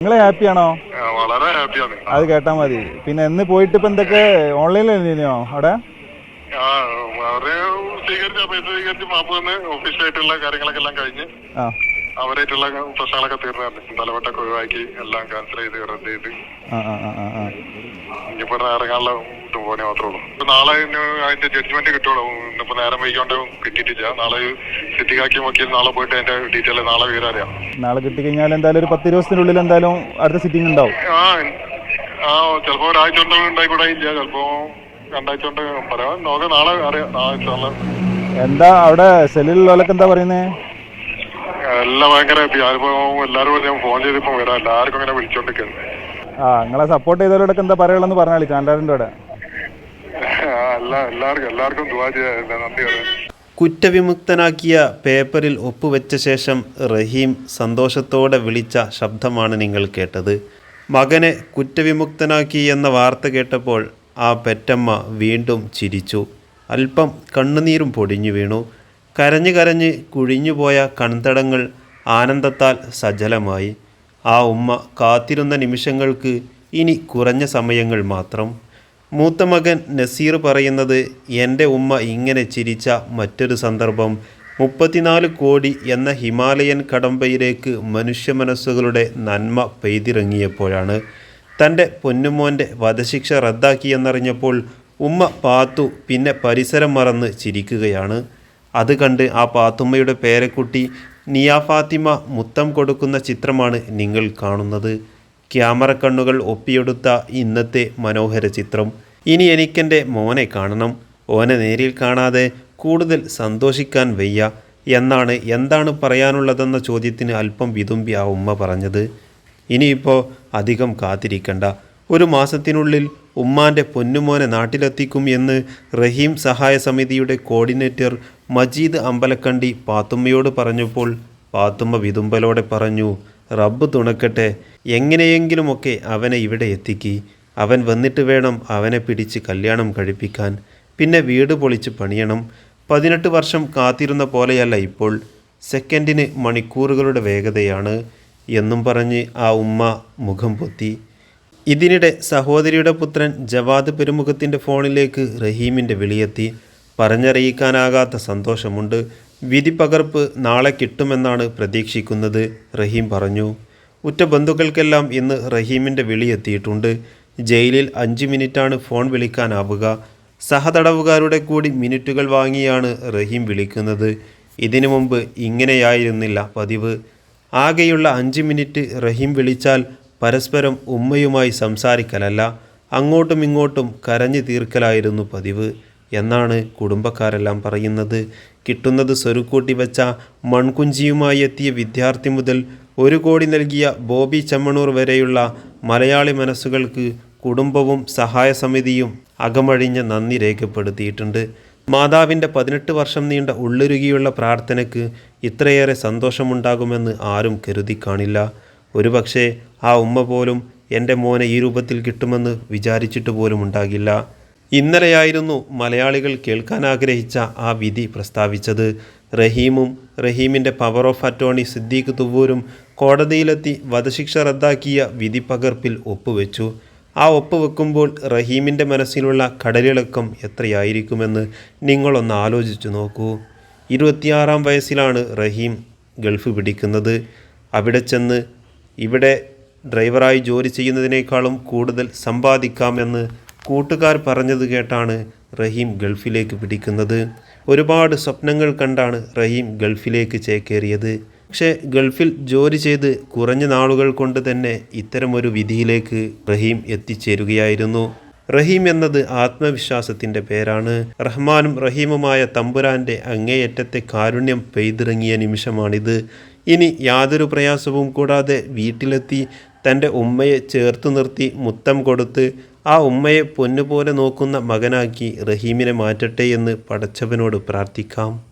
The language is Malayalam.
നിങ്ങൾ ഹാപ്പിയാണോ ആണോ? വളരെ ഹാപ്പിയാണ് അത് കേട്ടാ മതി. പിന്നെ എന്ന് പോയിട്ട് ഇപ്പൊ എന്തൊക്കെ ഓൺലൈനിലോ അവിടെ? സ്വീകരിച്ച് പൈസ സ്വീകരിച്ച് മാപ്പ് തന്നെ ഒഫീഷ്യലായിട്ടുള്ള കാര്യങ്ങളൊക്കെ എല്ലാം കഴിഞ്ഞ്. ആ. അവരായിട്ടുള്ള പ്രശ്നങ്ങളൊക്കെ തീർന്നു തലവട്ടൊക്കെ ഒഴിവാക്കി എല്ലാം ക്യാൻസൽ ചെയ്ത് റദ്ദ് ചെയ്ത്. ഇനിയിപ്പോ ഇറങ്ങാനുള്ള ഇത് പോലെ മാത്രമേ ഉള്ളൂ. ഇപ്പൊ നാളെ അതിന്റെ ജഡ്ജ്മെന്റ് കിട്ടുള്ളൂ ഇന്നിപ്പോ നേരം വൈകിക്കൊണ്ട് കിട്ടിയിട്ടില്ല. നാളെ സിറ്റിക്കാക്കി വക്കീൽ നാളെ പോയിട്ട് അതിന്റെ ഡീറ്റെയിൽ നാളെ വിവരം അറിയാം. നാളെ കിട്ടിക്കഴിഞ്ഞാൽ എന്തായാലും ഒരു പത്ത് ദിവസത്തിനുള്ളിൽ എന്തായാലും അടുത്ത സിറ്റിംഗ് ഉണ്ടാവും. ആ ആ ചിലപ്പോ ഒരാഴ്ച കൊണ്ട് ഉണ്ടായിക്കൂടെ ഇല്ല ചിലപ്പോ രണ്ടാഴ്ച കൊണ്ട് പറയാം. നോക്കാം നാളെ അറിയാം. എന്താ അവിടെ സെല്ലിലുള്ളവരൊക്കെ എന്താ പറയുന്നേ? എല്ലാം ഭയങ്കര ഞാനിപ്പോ എല്ലാരും ഞാൻ ഫോൺ ചെയ്തിപ്പോ വരാം എല്ലാവർക്കും ഇങ്ങനെ വിളിച്ചോണ്ടിരിക്കുന്നു. ആ നിങ്ങളെ സപ്പോർട്ട് ചെയ്തവരോടൊക്കെ എന്താ പറയുള്ളതെന്ന് പറഞ്ഞാളി ചാൻഡാറിന്റെ അവിടെ. എല്ലാ എല്ലാവർക്കും എല്ലാവർക്കും ദുവാ ചെയ്യാം. നന്ദി കുറ്റവിമുക്തനാക്കിയ പേപ്പറിൽ ഒപ്പുവെച്ച ശേഷം റഹീം സന്തോഷത്തോടെ വിളിച്ച ശബ്ദമാണ് നിങ്ങൾ കേട്ടത്. മകനെ കുറ്റവിമുക്തനാക്കി എന്ന വാർത്ത കേട്ടപ്പോൾ ആ പെറ്റമ്മ വീണ്ടും ചിരിച്ചു. അല്പം കണ്ണുനീരും പൊടിഞ്ഞു വീണു. കരഞ്ഞു കരഞ്ഞ് കുഴിഞ്ഞുപോയ കൺതടങ്ങൾ ആനന്ദത്താൽ സജലമായി ആ ഉമ്മ കാത്തിരുന്ന നിമിഷങ്ങൾക്ക് ഇനി കുറഞ്ഞ സമയങ്ങൾ മാത്രം. മൂത്ത മകൻ നസീർ പറയുന്നത് എന്റെ ഉമ്മ ഇങ്ങനെ ചിരിച്ച മറ്റൊരു സന്ദർഭം മുപ്പത്തിനാല് കോടി എന്ന ഹിമാലയൻ കടമ്പയിലേക്ക് മനുഷ്യ മനസ്സുകളുടെ നന്മ പെയ്തിറങ്ങിയപ്പോഴാണ് തന്റെ പൊന്നുമോന്റെ വധശിക്ഷ റദ്ദാക്കിയെന്നറിഞ്ഞപ്പോൾ ഉമ്മ പാത്തു പിന്നെ പരിസരം മറന്ന് ചിരിക്കുകയാണ്. അത് കണ്ട് ആ പാത്തുമ്മയുടെ പേരക്കുട്ടി നിയ ഫാത്തിമ മുത്തം കൊടുക്കുന്ന ചിത്രമാണ് നിങ്ങൾ കാണുന്നത്. ക്യാമറ കണ്ണുകൾ ഒപ്പിയെടുത്ത ഇന്നത്തെ മനോഹര ചിത്രം. ഇനി എനിക്കെന്റെ മോനെ കാണണം. ഓനെ നേരിൽ കാണാതെ കൂടുതൽ സന്തോഷിക്കാൻ വയ്യ. എന്നാണ് എന്താണ് പറയാനുള്ളതെന്ന ചോദ്യത്തിന് അല്പം വിതുമ്പി ആ ഉമ്മ പറഞ്ഞത്. ഇനിയിപ്പോൾ അധികം കാത്തിരിക്കണ്ട. ഒരു മാസത്തിനുള്ളിൽ ഉമ്മാന്റെ പൊന്നുമോനെ നാട്ടിലെത്തിക്കും എന്ന് റഹീം സഹായ സമിതിയുടെ കോർഡിനേറ്റർ മജീദ് അമ്പലക്കണ്ടി പാത്തുമ്മയോട് പറഞ്ഞപ്പോൾ പാത്തുമ്മ വിതുമ്പലോടെ പറഞ്ഞു റബ്ബ് തുണക്കട്ടെ എങ്ങനെയെങ്കിലുമൊക്കെ അവനെ ഇവിടെ എത്തിക്കി. അവൻ വന്നിട്ട് വേണം അവനെ പിടിച്ച് കല്യാണം കഴിപ്പിക്കാൻ. പിന്നെ വീട് പൊളിച്ച് പണിയണം. പതിനെട്ട് വർഷം കാത്തിരുന്ന പോലെയല്ല ഇപ്പോൾ. സെക്കൻഡിന് മണിക്കൂറുകളുടെ വേഗതയാണ് എന്നും പറഞ്ഞ് ആ ഉമ്മ മുഖം പൊത്തി. ഇതിനിടെ സഹോദരിയുടെ പുത്രൻ ജവാദ് പെരുമുഖത്തിന്റെ ഫോണിലേക്ക് റഹീമിന്റെ വിളിയെത്തി. പറഞ്ഞറിയിക്കാനാകാത്ത സന്തോഷമുണ്ട്. വിധി പകർപ്പ് നാളെ കിട്ടുമെന്നാണ് പ്രതീക്ഷിക്കുന്നത് റഹീം പറഞ്ഞു. ഉറ്റ ബന്ധുക്കൾക്കെല്ലാം ഇന്ന് റഹീമിന്റെ വിളിയെത്തിയിട്ടുണ്ട് ജയിലിൽ അഞ്ച് മിനിറ്റാണ് ഫോൺ വിളിക്കാനാവുക. സഹതടവുകാരുടെ കൂടി മിനിറ്റുകൾ വാങ്ങിയാണ് റഹീം വിളിക്കുന്നത്. ഇതിനു മുമ്പ് ഇങ്ങനെയായിരുന്നില്ല പതിവ്. ആകെയുള്ള അഞ്ച് മിനിറ്റ് റഹീം വിളിച്ചാൽ പരസ്പരം ഉമ്മയുമായി സംസാരിക്കലല്ല അങ്ങോട്ടും ഇങ്ങോട്ടും കരഞ്ഞു തീർക്കലായിരുന്നു പതിവ്. എന്നാണ് കുടുംബക്കാരെല്ലാം പറയുന്നത്. കിട്ടുന്നത് സ്വരുക്കൂട്ടി വെച്ച മൺകുഞ്ചിയുമായി എത്തിയ വിദ്യാർത്ഥി മുതൽ ഒരു കോടി നൽകിയ ബോബി ചെമ്മണൂർ വരെയുള്ള മലയാളി മനസ്സുകൾക്ക് കുടുംബവും സഹായ സമിതിയും അകമഴിഞ്ഞ നന്ദി രേഖപ്പെടുത്തിയിട്ടുണ്ട്. മാതാവിന്റെ പതിനെട്ട് വർഷം നീണ്ട ഉള്ളുരുകിയുള്ള പ്രാർത്ഥനയ്ക്ക് ഇത്രയേറെ സന്തോഷമുണ്ടാകുമെന്ന് ആരും കരുതി കാണില്ല. ഒരുപക്ഷെ ആ ഉമ്മ പോലും എന്റെ മോനെ ഈ രൂപത്തിൽ കിട്ടുമെന്ന് വിചാരിച്ചിട്ട് പോലും ഉണ്ടാകില്ല. ഇന്നലെയായിരുന്നു മലയാളികൾ കേൾക്കാൻ ആഗ്രഹിച്ച ആ വിധി പ്രസ്താവിച്ചത്. റഹീമും റഹീമിന്റെ പവർ ഓഫ് അറ്റോർണി സിദ്ദീഖ് തുവൂരും കോടതിയിലെത്തി വധശിക്ഷ റദ്ദാക്കിയ വിധി പകർപ്പിൽ ഒപ്പുവെച്ചു. ആ ഒപ്പ് വെക്കുമ്പോൾ റഹീമിന്റെ മനസ്സിലുള്ള കടലിളക്കം എത്രയായിരിക്കുമെന്ന് നിങ്ങളൊന്ന് ആലോചിച്ചു നോക്കൂ. ഇരുപത്തിയാറാം വയസ്സിലാണ് റഹീം ഗൾഫ് പിടിക്കുന്നത്. അവിടെ ചെന്ന് ഇവിടെ ഡ്രൈവറായി ജോലി ചെയ്യുന്നതിനേക്കാളും കൂടുതൽ സമ്പാദിക്കാമെന്ന് കൂട്ടുകാർ പറഞ്ഞത് കേട്ടാണ് റഹീം ഗൾഫിലേക്ക് പിടിക്കുന്നത്. ഒരുപാട് സ്വപ്നങ്ങൾ കണ്ടാണ് റഹീം ഗൾഫിലേക്ക് ചേക്കേറിയത്. പക്ഷേ ഗൾഫിൽ ജോലി ചെയ്ത് കുറഞ്ഞ നാളുകൾ കൊണ്ട് തന്നെ ഇത്തരമൊരു വിധിയിലേക്ക് റഹീം എത്തിച്ചേരുകയായിരുന്നു. റഹീം എന്നത് ആത്മവിശ്വാസത്തിന്റെ പേരാണ്. റഹ്മാനും റഹീമുമായ തമ്പുരാന്റെ അങ്ങേയറ്റത്തെ കാരുണ്യം പെയ്തിറങ്ങിയ നിമിഷമാണിത്. ഇനി യാതൊരു പ്രയാസവും കൂടാതെ വീട്ടിലെത്തി തന്റെ ഉമ്മയെ ചേർത്ത് നിർത്തി മുത്തം കൊടുത്ത് ആ ഉമ്മയെ പൊന്നുപോലെ നോക്കുന്ന മകനാക്കി റഹീമിനെ മാറ്റട്ടെ എന്ന് പടച്ചവനോട് പ്രാർത്ഥിക്കാം.